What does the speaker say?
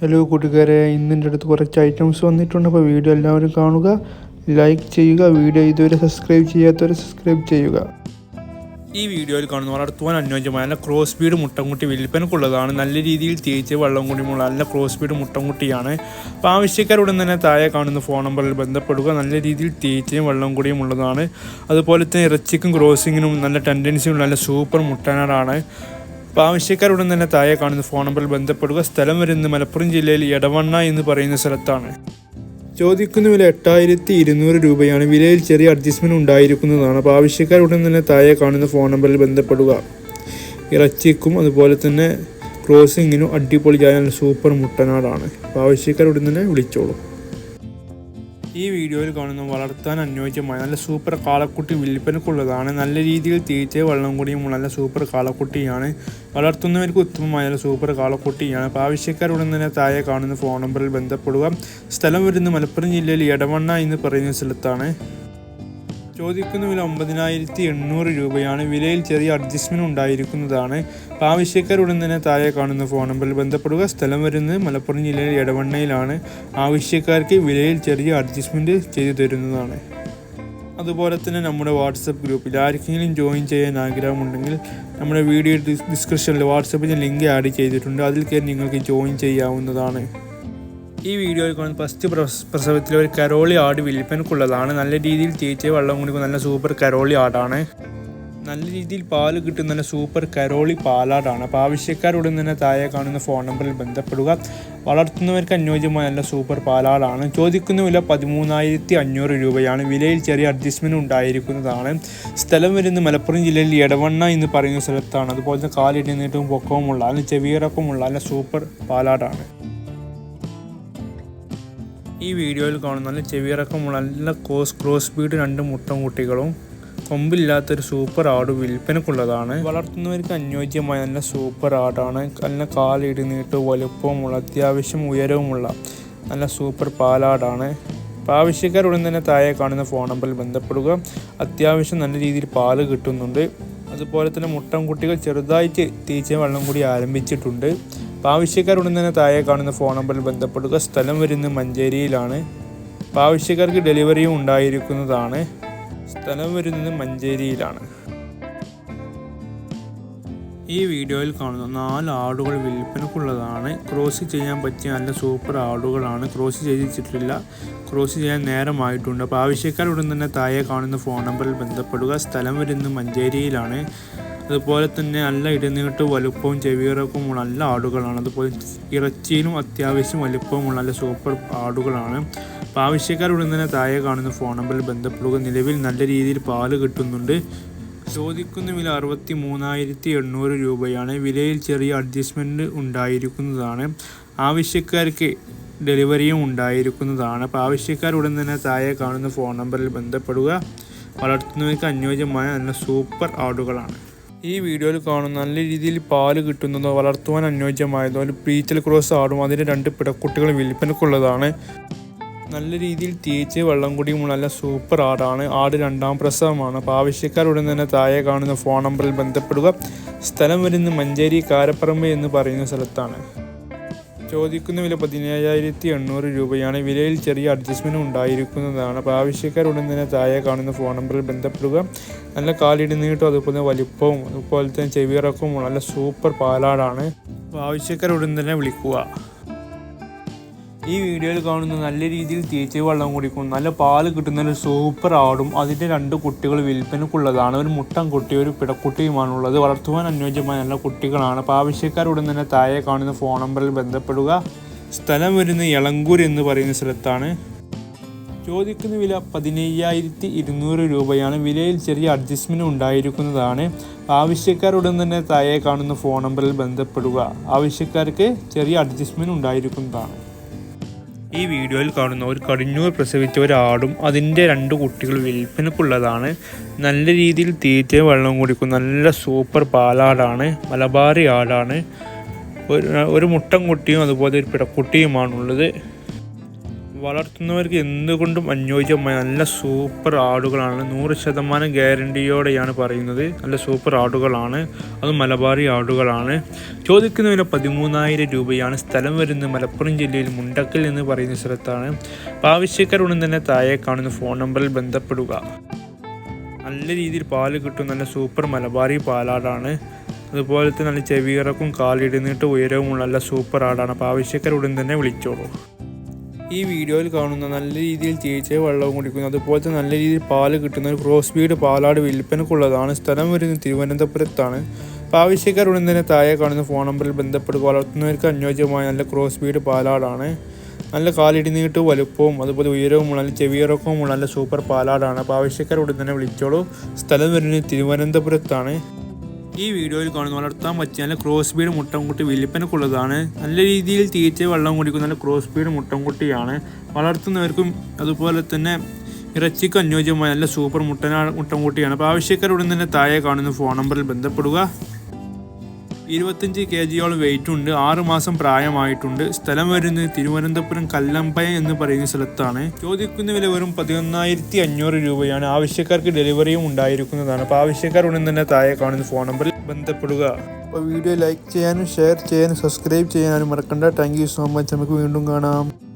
Hello കൂട്ടുകാരെ. ഇന്നിന്റെ അടുത്ത് കുറച്ച് ഐറ്റംസ് വന്നിട്ടുണ്ട്. അപ്പോൾ വീഡിയോ എല്ലാവരും കാണുക. ലൈക്ക് ചെയ്യുക. വീഡിയോ ഇതുവരെ സബ്സ്ക്രൈബ് ചെയ്യാത്തവരെ സബ്സ്ക്രൈബ് ചെയ്യുക. ഈ വീഡിയോയിൽ കാണുന്ന വളർത്തുവാൻ അനുയോജ്യമായ നല്ല ക്രോസ് ബീഡ് മുട്ടൻകുട്ടി വിൽപ്പനക്കുള്ളതാണ് നല്ല രീതിയിൽ തേച്ച് വെള്ളം കുടിമുള്ള നല്ല ക്രോസ് ബീഡ് മുട്ടൻകുട്ടിയാണ്. അപ്പോൾ ആവശ്യക്കാരുടൻ തന്നെ താഴെ കാണുന്ന ഫോൺ നമ്പറിൽ ബന്ധപ്പെടുക. നല്ല രീതിയിൽ തേച്ചയും വെള്ളം കുടിയും ഉള്ളതാണ് അതുപോലെ തന്നെ ഇറച്ചിക്കും ക്രോസിങ്ങിനും നല്ല ടെൻഡൻസിയും നല്ല സൂപ്പർ മുട്ടനാടാണ്. അപ്പോൾ ആവശ്യക്കാരുടൻ തന്നെ താഴെ കാണുന്ന ഫോൺ നമ്പറിൽ ബന്ധപ്പെടുക. സ്ഥലം വരുന്നത് മലപ്പുറം ജില്ലയിൽ എടവണ്ണ എന്ന് പറയുന്ന സ്ഥലത്താണ്. ചോദിക്കുന്ന വില എട്ടായിരത്തി ഇരുന്നൂറ് രൂപയാണ്. വിലയിൽ ചെറിയ അഡ്ജസ്റ്റ്മെന്റ് ഉണ്ടായിരിക്കുന്നതാണ്. അപ്പോൾ ആവശ്യക്കാരുടൻ തന്നെ താഴെ കാണുന്ന ഫോൺ നമ്പറിൽ ബന്ധപ്പെടുക. ഇറച്ചിക്കും അതുപോലെ തന്നെ ക്രോസിങ്ങിനും അടിപൊളി ചായ സൂപ്പർ മുട്ടനാടാണ്. അപ്പോൾ ആവശ്യക്കാരുടൻ തന്നെ വിളിച്ചോളൂ. ഈ വീഡിയോയിൽ കാണുന്ന വളർത്താൻ അനുയോജ്യമായ നല്ല സൂപ്പർ കാളക്കുട്ടി വിൽപ്പനക്കുള്ളതാണ്. നല്ല രീതിയിൽ തീറ്റ വെള്ളം കൂടിയും നല്ല സൂപ്പർ കാളക്കുട്ടിയാണ്. വളർത്തുന്നവർക്ക് ഉത്തമമായ നല്ല സൂപ്പർ കാളക്കുട്ടിയാണ്. അപ്പോൾ ആവശ്യക്കാരുടൻ തന്നെ താഴെ കാണുന്ന ഫോൺ നമ്പറിൽ ബന്ധപ്പെടുക. സ്ഥലം വരുന്നത് മലപ്പുറം ജില്ലയിൽ എടവണ്ണ എന്ന് പറയുന്ന സ്ഥലത്താണ്. ചോദിക്കുന്ന വില ഒമ്പതിനായിരത്തി എണ്ണൂറ് രൂപയാണ്. വിലയിൽ ചെറിയ അഡ്ജസ്റ്റ്മെന്റ് ഉണ്ടായിരിക്കുന്നതാണ്. ആവശ്യക്കാർ ആവശ്യക്കാരുടൻ തന്നെ താഴെ കാണുന്ന ഫോൺ നമ്പറിൽ ബന്ധപ്പെടുക. സ്ഥലം വരുന്നത് മലപ്പുറം ജില്ലയിലെ എടവണ്ണയിലാണ്. ആവശ്യക്കാർക്ക് വിലയിൽ ചെറിയ അഡ്ജസ്റ്റ്മെന്റ് ചെയ്തു തരുന്നതാണ്. അതുപോലെ തന്നെ നമ്മുടെ വാട്സപ്പ് ഗ്രൂപ്പിൽ ആർക്കെങ്കിലും ജോയിൻ ചെയ്യാൻ ആഗ്രഹമുണ്ടെങ്കിൽ നമ്മുടെ വീഡിയോ ഡിസ്ക്രിപ്ഷനിൽ വാട്സപ്പിൽ ലിങ്ക് ആഡ് ചെയ്തിട്ടുണ്ട്. അതിൽ കയറി നിങ്ങൾക്ക് ജോയിൻ ചെയ്യാവുന്നതാണ്. ഈ വീഡിയോയിൽ കാണുന്ന ഫസ്റ്റ് പ്രസവത്തിൽ ഒരു കരോളി ആട് വിൽപ്പനക്കുള്ളതാണ്. നല്ല രീതിയിൽ തേച്ച് വെള്ളം കുടിക്കുന്ന നല്ല സൂപ്പർ കരോളി ആടാണ്. നല്ല രീതിയിൽ പാൽ കിട്ടുന്ന നല്ല സൂപ്പർ കരോളി പാലാടാണ്. അപ്പോൾ ആവശ്യക്കാരുടൻ തന്നെ താഴെ കാണുന്ന ഫോൺ നമ്പറിൽ ബന്ധപ്പെടുക. വളർത്തുന്നവർക്ക് അനുയോജ്യമായ നല്ല സൂപ്പർ പാലാടാണ്. ചോദിക്കുന്ന വില പതിമൂന്നായിരത്തി അഞ്ഞൂറ് രൂപയാണ്. വിലയിൽ ചെറിയ അഡ്ജസ്റ്റ്മെന്റ് ഉണ്ടായിരിക്കുന്നതാണ്. സ്ഥലം വരുന്നത് മലപ്പുറം ജില്ലയിൽ എടവണ്ണ എന്ന് പറയുന്ന സ്ഥലത്താണ്. അതുപോലെ തന്നെ കാലിടുന്നേറ്റവും പൊക്കവുമുള്ള അല്ലെങ്കിൽ ചെവിയിറക്കമുള്ള നല്ല സൂപ്പർ പാലാടാണ്. ഈ വീഡിയോയിൽ കാണുന്ന ചെവിയിറക്കമുള്ള നല്ല കോസ് ക്രോസ് ബീഡ് രണ്ട് മുട്ടം കുട്ടികളും കൊമ്പില്ലാത്തൊരു സൂപ്പർ ആട് വിൽപ്പനക്കുള്ളതാണ്. വളർത്തുന്നവർക്ക് അനുയോജ്യമായ നല്ല സൂപ്പർ ആടാണ്. നല്ല കാലിടുന്നിട്ട് വലുപ്പവുമുള്ള അത്യാവശ്യം ഉയരവുമുള്ള നല്ല സൂപ്പർ പാലാടാണ്. ആവശ്യക്കാരുടൻ തന്നെ താഴെ കാണുന്ന ഫോൺ നമ്പറിൽ ബന്ധപ്പെടുക. അത്യാവശ്യം നല്ല രീതിയിൽ പാൽ കിട്ടുന്നുണ്ട്. അതുപോലെ തന്നെ മുട്ടൻ കുട്ടികൾ ചെറുതായിട്ട് തീച്ച വെള്ളം കൂടി ആരംഭിച്ചിട്ടുണ്ട്. ആവശ്യക്കാരുടൻ തന്നെ താഴെ കാണുന്ന ഫോൺ നമ്പറിൽ ബന്ധപ്പെടുക. സ്ഥലം വരുന്നത് മഞ്ചേരിയിലാണ്. അപ്പോൾ ആവശ്യക്കാർക്ക് ഡെലിവറിയും ഉണ്ടായിരിക്കുന്നതാണ്. സ്ഥലം വരുന്നത് മഞ്ചേരിയിലാണ്. ഈ വീഡിയോയിൽ കാണുന്ന നാല് ആടുകൾ വിൽപ്പനക്കുള്ളതാണ് ക്രോസ് ചെയ്യാൻ പറ്റിയ നല്ല സൂപ്പർ ആടുകളാണ്. ക്രോസ് ചെയ്തിട്ടില്ല ക്രോസ് ചെയ്യാൻ നേരമായിട്ടുണ്ട്. അപ്പോൾ ആവശ്യക്കാർ ഉടൻ തന്നെ താഴെ കാണുന്ന ഫോൺ നമ്പറിൽ ബന്ധപ്പെടുക. സ്ഥലം വരുന്നത് മഞ്ചേരിയിലാണ്. അതുപോലെ തന്നെ നല്ല ഇടനീട്ട് വലുപ്പവും ചെവിയിറക്കുമുള്ള നല്ല ആടുകളാണ്. അതുപോലെ ഇറച്ചിയിലും അത്യാവശ്യം വലുപ്പവുമുള്ള നല്ല സൂപ്പർ ആടുകളാണ്. അപ്പോൾ ആവശ്യക്കാരുടൻ തന്നെ താഴെ കാണുന്ന ഫോൺ നമ്പറിൽ ബന്ധപ്പെടുക. നിലവിൽ നല്ല രീതിയിൽ പാൽ കിട്ടുന്നുണ്ട്. ചോദിക്കുന്ന വില അറുപത്തി മൂന്നായിരത്തി എണ്ണൂറ് രൂപയാണ്. വിലയിൽ ചെറിയ അഡ്ജസ്റ്റ്മെന്റ് ഉണ്ടായിരിക്കുന്നതാണ്. ആവശ്യക്കാർക്ക് ഡെലിവറിയും ഉണ്ടായിരിക്കുന്നതാണ്. അപ്പോൾ ആവശ്യക്കാരുടൻ തന്നെ താഴെ കാണുന്ന ഫോൺ നമ്പറിൽ ബന്ധപ്പെടുക. വളർത്തുന്നവർക്ക് അനുയോജ്യമായ നല്ല സൂപ്പർ ആടുകളാണ്. ഈ വീഡിയോയിൽ കാണുന്ന നല്ല രീതിയിൽ പാൽ കിട്ടുന്നതോ വളർത്തുവാൻ അനുയോജ്യമായതോ ഒരു പ്രീച്ചൽ ക്രോസ് ആടും അതിന്റെ രണ്ട് പിടക്കുട്ടികൾ വിൽപ്പനക്കുള്ളതാണ് നല്ല രീതിയിൽ തേച്ച് വെള്ളം കുടിയുമുള്ള നല്ല സൂപ്പർ ആടാണ്. ആട് രണ്ടാം പ്രസവമാണ്. അപ്പോൾ ആവശ്യക്കാരുടൻ തന്നെ താഴെ കാണുന്ന ഫോൺ നമ്പറിൽ ബന്ധപ്പെടുക. സ്ഥലം വരുന്നത് മഞ്ചേരി കാരപ്പറമ്പ് എന്ന് പറയുന്ന സ്ഥലത്താണ്. ചോദിക്കുന്ന വില പതിനേഴായിരത്തി എണ്ണൂറ് രൂപയാണ്. വിലയിൽ ചെറിയ അഡ്ജസ്റ്റ്മെന്റ് ഉണ്ടായിരിക്കുന്നതാണ്. അപ്പോൾ ആവശ്യക്കാരുടൻ തന്നെ താഴെ കാണുന്ന ഫോൺ നമ്പറിൽ ബന്ധപ്പെടുക. നല്ല കാലിടി നീട്ടും അതുപോലെ വലിപ്പവും അതുപോലെ തന്നെ ചെവിയിറക്കവും നല്ല സൂപ്പർ പാലാടാണ്. അപ്പോൾ ആവശ്യക്കാരുടൻ തന്നെ വിളിക്കുക. ഈ വീഡിയോയിൽ കാണുന്ന നല്ല രീതിയിൽ തേച്ച് വെള്ളം കുടിക്കും നല്ല പാൽ കിട്ടുന്ന ഒരു സൂപ്പർ ആടും അതിന്റെ രണ്ട് കുട്ടികൾ വിൽപ്പനക്കുള്ളതാണ് ഒരു മുട്ടൻ കുട്ടി ഒരു പിടക്കുട്ടിയുമാണുള്ളത്. വളർത്തുവാൻ അനുയോജ്യമായ നല്ല കുട്ടികളാണ്. അപ്പോൾ ആവശ്യക്കാരുടൻ തന്നെ താഴെ കാണുന്ന ഫോൺ നമ്പറിൽ ബന്ധപ്പെടുക. സ്ഥലം വരുന്ന ഇളങ്കൂർ എന്ന് പറയുന്ന സ്ഥലത്താണ്. ചോദിക്കുന്ന വില പതിനയ്യായിരത്തി ഇരുന്നൂറ് രൂപയാണ്. വിലയിൽ ചെറിയ അഡ്ജസ്റ്റ്മെന്റ് ഉണ്ടായിരിക്കുന്നതാണ്. ആവശ്യക്കാരുടൻ തന്നെ താഴെ കാണുന്ന ഫോൺ നമ്പറിൽ ബന്ധപ്പെടുക. ആവശ്യക്കാർക്ക് ചെറിയ അഡ്ജസ്റ്റ്മെന്റ് ഉണ്ടായിരിക്കുന്നതാണ്. ഈ വീഡിയോയിൽ കാണുന്ന ഒരു കടിഞ്ഞൂർ പ്രസവിച്ച ഒരാടും അതിന്റെ രണ്ട് കുട്ടികൾ വിൽപ്പനക്കുള്ളതാണ്. നല്ല രീതിയിൽ തീറ്റ വെള്ളം കുടിക്കും. നല്ല സൂപ്പർ പാലാടാണ്. മലബാറി ആടാണ്. ഒരു മുട്ടൻ കുട്ടിയും അതുപോലെ ഒരു പിടക്കുട്ടിയുമാണുള്ളത്. വളർത്തുന്നവർക്ക് എന്തുകൊണ്ടും അനുയോജ്യമായ നല്ല സൂപ്പർ ആടുകളാണ്. നൂറ് ശതമാനം ഗ്യാരണ്ടിയോടെയാണ് പറയുന്നത്. നല്ല സൂപ്പർ ആടുകളാണ്. അത് മലബാറി ആടുകളാണ്. ചോദിക്കുന്ന വില പതിമൂന്നായിരം രൂപയാണ്. സ്ഥലം വരുന്നത് മലപ്പുറം ജില്ലയിൽ മുണ്ടക്കൽ എന്ന് പറയുന്ന സ്ഥലത്താണ്. ആവശ്യക്കാർ ഉടൻ തന്നെ താഴെ കാണുന്ന ഫോൺ നമ്പറിൽ ബന്ധപ്പെടുക. നല്ല രീതിയിൽ പാൽ കിട്ടും. നല്ല സൂപ്പർ മലബാറി പാലാടാണ്. അതുപോലെ തന്നെ നല്ല ചെവിയിറക്കും കാലിടുന്നിട്ട് ഉയരവുമുള്ള നല്ല സൂപ്പർ ആടാണ്. അപ്പോൾ ആവശ്യക്കാരുടൻ തന്നെ വിളിച്ചോളൂ. ഈ വീഡിയോയിൽ കാണുന്ന നല്ല രീതിയിൽ തീറ്റയും വെള്ളവും കുടിക്കുന്നു. അതുപോലെ തന്നെ നല്ല രീതിയിൽ പാൽ കിട്ടുന്ന ഒരു ക്രോസ് ബീഡ് പാലാട് വിൽപ്പനക്കുള്ളതാണ്. സ്ഥലം വരുന്നത് തിരുവനന്തപുരത്താണ്. ആവശ്യക്കാർ ഉടൻ തന്നെ താഴെ കാണുന്ന ഫോൺ നമ്പറിൽ ബന്ധപ്പെടുക. വളർത്തുന്നവർക്ക് അനുയോജ്യമായ നല്ല ക്രോസ് ബീഡ് പാലാടാണ്. നല്ല കാലിടി നീട്ട് വലുപ്പവും അതുപോലെ ഉയരവുമുള്ള നല്ല ചെവിയിറക്കവുമുള്ള നല്ല സൂപ്പർ പാലാടാണ്. അപ്പോൾ ആവശ്യക്കാർ ഉടൻ തന്നെ വിളിച്ചോളൂ. സ്ഥലം വരുന്നത് തിരുവനന്തപുരത്താണ്. ഈ വീഡിയോയിൽ കാണുന്ന വളർത്താൻ പറ്റിയ നല്ല ക്രോസ് ബീഡ് മുട്ടൻകുട്ടി വിൽപ്പനക്കുള്ളതാണ് നല്ല രീതിയിൽ തീറ്റ വെള്ളം കുടിക്കുന്ന നല്ല ക്രോസ് ബീഡ് മുട്ടൻകുട്ടിയാണ്. വളർത്തുന്നവർക്കും അതുപോലെ തന്നെ ഇറച്ചിക്ക് അനുയോജ്യമായ നല്ല സൂപ്പർ മുട്ടനാ മുട്ടൻകുട്ടിയാണ്. അപ്പോൾ ആവശ്യക്കാരുടൻ തന്നെ താഴെ കാണുന്ന ഫോൺ നമ്പറിൽ ബന്ധപ്പെടുക. ഇരുപത്തഞ്ച് കെ ജിയോളം വെയിറ്റ് ഉണ്ട്. ആറ് മാസം പ്രായമായിട്ടുണ്ട്. സ്ഥലം വരുന്നത് തിരുവനന്തപുരം കല്ലമ്പയം എന്ന് പറയുന്ന സ്ഥലത്താണ്. ചോദിക്കുന്ന വില വെറും പതിനൊന്നായിരത്തി അഞ്ഞൂറ് രൂപയാണ്. ആവശ്യക്കാർക്ക് ഡെലിവറിയും ഉണ്ടായിരിക്കുന്നതാണ്. അപ്പോൾ ആവശ്യക്കാർ ഉടൻ തന്നെ താഴെ കാണുന്ന ഫോൺ നമ്പറിൽ ബന്ധപ്പെടുക. അപ്പോൾ വീഡിയോ ലൈക്ക് ചെയ്യാനും ഷെയർ ചെയ്യാനും സബ്സ്ക്രൈബ് ചെയ്യാനും മറക്കണ്ട. താങ്ക് സോ മച്ച് നമുക്ക് വീണ്ടും കാണാം.